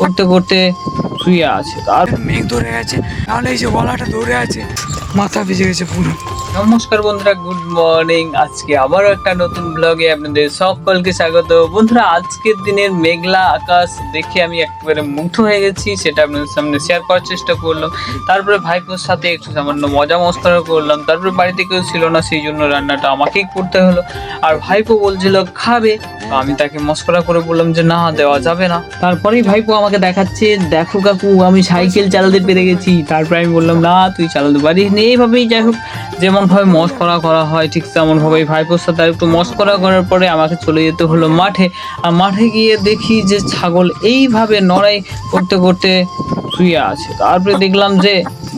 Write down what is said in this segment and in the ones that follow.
করতে করতে শুয়ে আছে। তার মেঘ ধরে গেছে তাহলে এই যে গলাটা ধরে আছে, মাথা ভিজে গেছে পুরো। নমস্কার বন্ধুরা গুড মর্নিং আজকে আবারও একটা নতুন ব্লগে আপনাদের সকলকে স্বাগত। বন্ধুরা, আজকের দিনের মেঘলা আকাশ দেখে আমি একেবারে মুগ্ধ হয়ে গেছি, সেটা আপনাদের সামনে শেয়ার করার চেষ্টা করলাম। তারপরে ভাইপোর সাথে একটু সামান্য মজা মস্করা করলাম। তারপরে বাড়িতে কেউ ছিল না, সেই জন্য রান্নাটা আমাকেই করতে হলো। আর ভাইপো বলছিল, খাবে? আমি তাকে মস্করা করে বললাম যে, না, দেওয়া যাবে না। তারপরেই ভাইপো আমাকে দেখাচ্ছে, দেখো কাকু, আমি সাইকেল চালাতে পেরে গেছি। তারপরে আমি বললাম, না, তুই চালাতে পারিস নি। এইভাবেই যাই হোক যেমনভাবে মস্করা করা হয়, ঠিক তেমনভাবেই ভাইপোর সাথে একটু মস্করা করার পরে আমাকে চলে যেতে হলো মাঠে। আর মাঠে গিয়ে দেখি যে ছাগল এইভাবে নড়াই করতে করতে শুয়ে আছে। তারপরে দেখলাম যে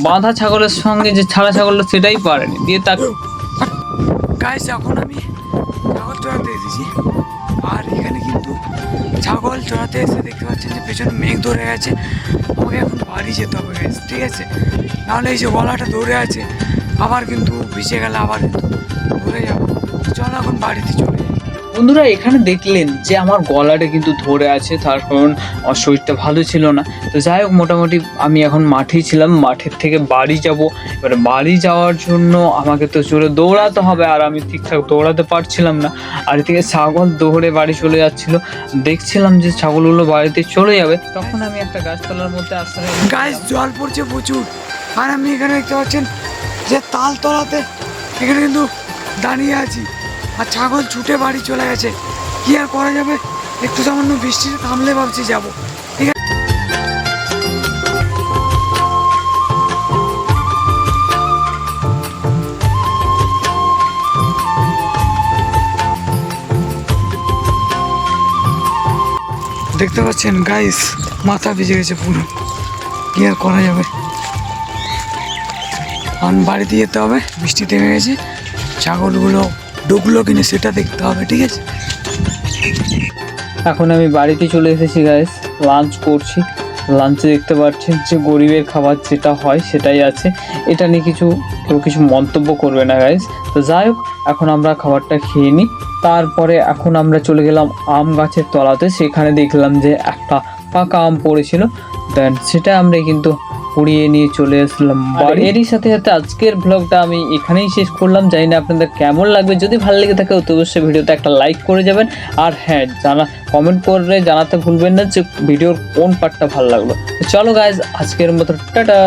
বাঁধা ছাগলের সঙ্গে যে ছাড়া ছাগলটা সেটাই পারেনি। দিয়ে তাকে গাইস এখন আমি ছাগল চড়াতে এসেছি। আর এখানে কিন্তু ছাগল চড়াতে এসে দেখতে পাচ্ছেন যে পেছনে মেঘ ধরে গেছে আমাকে এখন বাড়ি যেতে হবে গাইস ঠিক আছে? নাহলে এই যে গলাটা ধরে আছে আবার কিন্তু ভিজে গেলে আবার কিন্তু ধরে যাব। চল এখন বাড়িতে চলে যাই। বন্ধুরা এখানে দেখলেন যে আমার গলাটা কিন্তু ধরে আছে তার কারণ শরীরটা ভালো ছিল না। তো যাই হোক মোটামুটি আমি এখন মাঠেই ছিলাম। মাঠের থেকে বাড়ি যাব। এবারে বাড়ি যাওয়ার জন্য আমাকে তো জোরে দৌড়াতে হবে আর আমি ঠিকঠাক দৌড়াতে পারছিলাম না। আর এদিকে ছাগল দৌড়ে বাড়ি চলে যাচ্ছিল। দেখছিলাম যে ছাগলগুলো বাড়িতে চলে যাবে। তখন আমি একটা গাছতলার মধ্যে নিলাম। গাইস জল পড়ছে প্রচুর। আর আমি এখানে দেখতে পাচ্ছেন যে তাল তলাতে। এখানে কিন্তু দাঁড়িয়ে আছি। আর ছাগল ছুটে বাড়ি চলে গেছে। কি আর করা যাবে? একটু সামান্য বৃষ্টিতে থামলে ভাবছি যাব। ঠিক দেখতে পাচ্ছেন গাইস মাথা ভিজে গেছে পুরো। কি আর করা যাবে? এখন বাড়িতে যেতে হবে, বৃষ্টি থেমে গেছে। ছাগলগুলো ঢুকলো কিনা সেটা দেখতে হবে, ঠিক আছে? এখন আমি বাড়িতে চলে এসেছি গাইস লাঞ্চ করছি। লাঞ্চে দেখতে পাচ্ছেন যে গরিবের খাবার যেটা হয় সেটাই আছে। এটা নিয়ে কিছু, কেউ কিছু মন্তব্য করবে না গাইস তো যাই হোক, এখন আমরা খাবারটা খেয়ে নিই। তারপরে এখন আমরা চলে গেলাম আম গাছের তলাতে। সেখানে দেখলাম যে একটা পাকা আম পড়েছিল। দেন সেটা আমরা কিন্তু কুড়িয়ে নিয়ে চলে আসলাম। আর এরই সাথে সাথে আজকের ব্লগটা আমি এখানেই শেষ করলাম। জানি না আপনাদের কেমন লাগবে। যদি ভালো লেগে থাকে তো অবশ্যই ভিডিওতে একটা লাইক করে যাবেন। আর হ্যাঁ জানা কমেন্ট করে জানাতে ভুলবেন না যে ভিডিওর কোন পার্টটা ভালো লাগল। চলো গাইজ আজকের মতো টাটা!